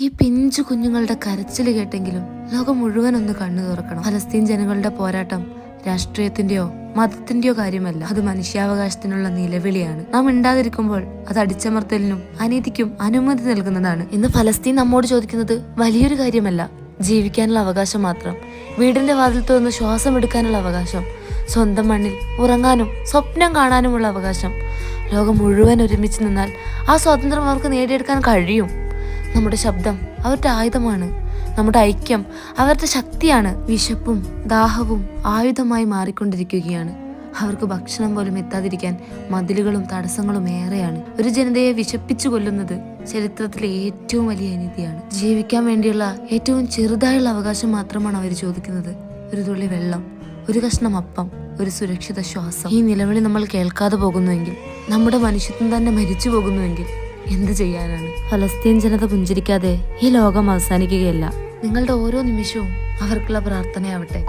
ഈ പിഞ്ചു കുഞ്ഞുങ്ങളുടെ കരച്ചിൽ കേട്ടെങ്കിലും ലോകം മുഴുവൻ ഒന്ന് കണ്ണു തുറക്കണം. ഫലസ്തീൻ ജനങ്ങളുടെ പോരാട്ടം രാഷ്ട്രീയത്തിന്റെയോ മതത്തിന്റെയോ കാര്യമല്ല. അത് മനുഷ്യാവകാശത്തിനുള്ള നിലവിളിയാണ്. നാം മിണ്ടാതിരിക്കുമ്പോൾ അത് അടിച്ചമർത്തലിനും അനീതിക്കും അനുമതി നൽകുന്നതാണ്. ഇന്ന് ഫലസ്തീൻ നമ്മോട് ചോദിക്കുന്നത് വലിയൊരു കാര്യമല്ല. ജീവിക്കാനുള്ള അവകാശം മാത്രം. വീടിന്റെ വാതിൽ തുറന്ന് ശ്വാസം എടുക്കാനുള്ള അവകാശം. സ്വന്തം മണ്ണിൽ ഉറങ്ങാനും സ്വപ്നം കാണാനുമുള്ള അവകാശം. ലോകം മുഴുവൻ ഒരുമിച്ച് നിന്നാൽ ആ സ്വാതന്ത്ര്യം അവർക്ക് നേടിയെടുക്കാൻ കഴിയും. നമ്മുടെ ശബ്ദം അവരുടെ ആയുധമാണ്. നമ്മുടെ ഐക്യം അവരുടെ ശക്തിയാണ് വിശപ്പും ദാഹവും ആയുധമായി മാറിക്കൊണ്ടിരിക്കുകയാണ്. അവർക്ക് ഭക്ഷണം പോലും എത്താതിരിക്കാൻ മതിലുകളും തടസ്സങ്ങളും ഏറെയാണ്. ഒരു ജനതയെ വിശപ്പിച്ചു കൊല്ലുന്നത് ചരിത്രത്തിലെ ഏറ്റവും വലിയ അനീതിയാണ്. ജീവിക്കാൻ വേണ്ടിയുള്ള ഏറ്റവും ചെറുതായുള്ള അവകാശം മാത്രമാണ് അവർ ചോദിക്കുന്നത്. ഒരു തുള്ളി വെള്ളം ഒരു കഷ്ണം അപ്പം ഒരു സുരക്ഷിത ശ്വാസം. ഈ നിലവിളി നമ്മൾ കേൾക്കാതെ പോകുന്നുവെങ്കിൽ നമ്മുടെ മനുഷ്യത്വം തന്നെ മരിച്ചു പോകുന്നുവെങ്കിൽ എന്ത് ചെയ്യാനാണ്? ഫലസ്തീൻ ജനത പുഞ്ചിരിക്കാതെ ഈ ലോകം അവസാനിക്കുകയല്ല. നിങ്ങളുടെ ഓരോ നിമിഷവും അവർക്കുള്ള പ്രാർത്ഥനയാവട്ടെ.